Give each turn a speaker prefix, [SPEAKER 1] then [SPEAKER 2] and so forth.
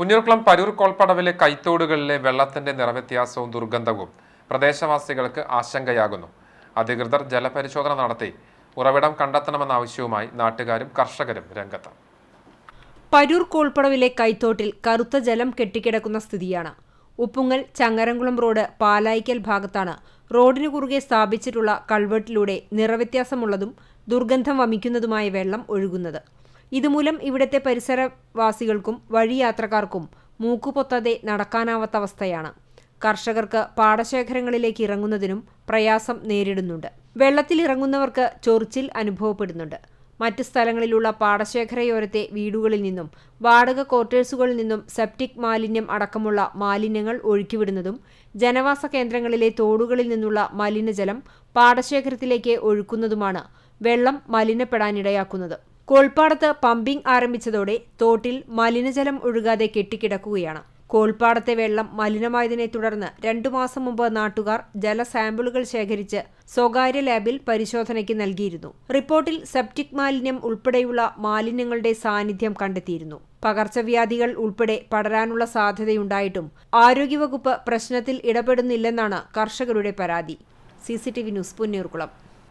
[SPEAKER 1] പുന്നൂർക്കുളം പരൂർ കോൾപ്പടവിലെ കൈത്തോടുകളിലെ വെള്ളത്തിന്റെ നിറവ്യത്യാസവും ദുർഗന്ധവും പ്രദേശവാസികൾക്ക് ആശങ്കയാകുന്നു. അധികൃതർ ജലപരിശോധന നടത്തി. ഉറവിടം കണ്ടെത്തണമെന്ന ആവശ്യവുമായി നാട്ടുകാരും കർഷകരും രംഗത്ത്.
[SPEAKER 2] പരൂർ കോൾപ്പടവിലെ കൈത്തോട്ടിൽ കറുത്ത ജലം കെട്ടിക്കിടക്കുന്ന സ്ഥിതിയാണ്. ഉപ്പുങ്ങൽ ചങ്ങരംകുളം റോഡ് പാലായിക്കൽ ഭാഗത്താണ് റോഡിനു കുറുകെ സ്ഥാപിച്ചിട്ടുള്ള കൾവെട്ടിലൂടെ നിറവ്യത്യാസമുള്ളതും ദുർഗന്ധം വമിക്കുന്നതുമായ വെള്ളം ഒഴുകുന്നത്. ഇതുമൂലം ഇവിടുത്തെ പരിസരവാസികൾക്കും വഴിയാത്രക്കാർക്കും മൂക്കുപൊത്താതെ നടക്കാനാവാത്ത അവസ്ഥയാണ്. കർഷകർക്ക് പാടശേഖരങ്ങളിലേക്ക് ഇറങ്ങുന്നതിനും പ്രയാസം നേരിടുന്നുണ്ട്. വെള്ളത്തിൽ ഇറങ്ങുന്നവർക്ക് ചൊറിച്ചിൽ അനുഭവപ്പെടുന്നുണ്ട്. മറ്റ് സ്ഥലങ്ങളിലുള്ള പാടശേഖരയോരത്തെ വീടുകളിൽ നിന്നും വാടക ക്വാർട്ടേഴ്സുകളിൽ നിന്നും സെപ്റ്റിക് മാലിന്യം അടക്കമുള്ള മാലിന്യങ്ങൾ ഒഴുക്കിവിടുന്നതും ജനവാസ കേന്ദ്രങ്ങളിലെ തോടുകളിൽ നിന്നുള്ള മലിനജലം പാടശേഖരത്തിലേക്ക് ഒഴുക്കുന്നതുമാണ് വെള്ളം മലിനപ്പെടാനിടയാക്കുന്നത്. കോൾപ്പാടത്ത് പമ്പിംഗ് ആരംഭിച്ചതോടെ തോട്ടിൽ മലിനജലം ഒഴുകാതെ കെട്ടിക്കിടക്കുകയാണ്. കോൾപ്പാടത്തെ വെള്ളം മലിനമായതിനെ തുടർന്ന് രണ്ടു മാസം മുമ്പ് നാട്ടുകാർ ജല സാമ്പിളുകൾ ശേഖരിച്ച് സ്വകാര്യ ലാബിൽ പരിശോധനയ്ക്ക് നൽകിയിരുന്നു. റിപ്പോർട്ടിൽ സെപ്റ്റിക് മാലിന്യം ഉൾപ്പെടെയുള്ള മാലിന്യങ്ങളുടെ സാന്നിധ്യം കണ്ടെത്തിയിരുന്നു. പകർച്ചവ്യാധികൾ ഉൾപ്പെടെ പടരാനുള്ള സാധ്യതയുണ്ടായിട്ടും ആരോഗ്യവകുപ്പ് പ്രശ്നത്തിൽ ഇടപെടുന്നില്ലെന്നാണ് കർഷകരുടെ പരാതി. C news Punnoorkulam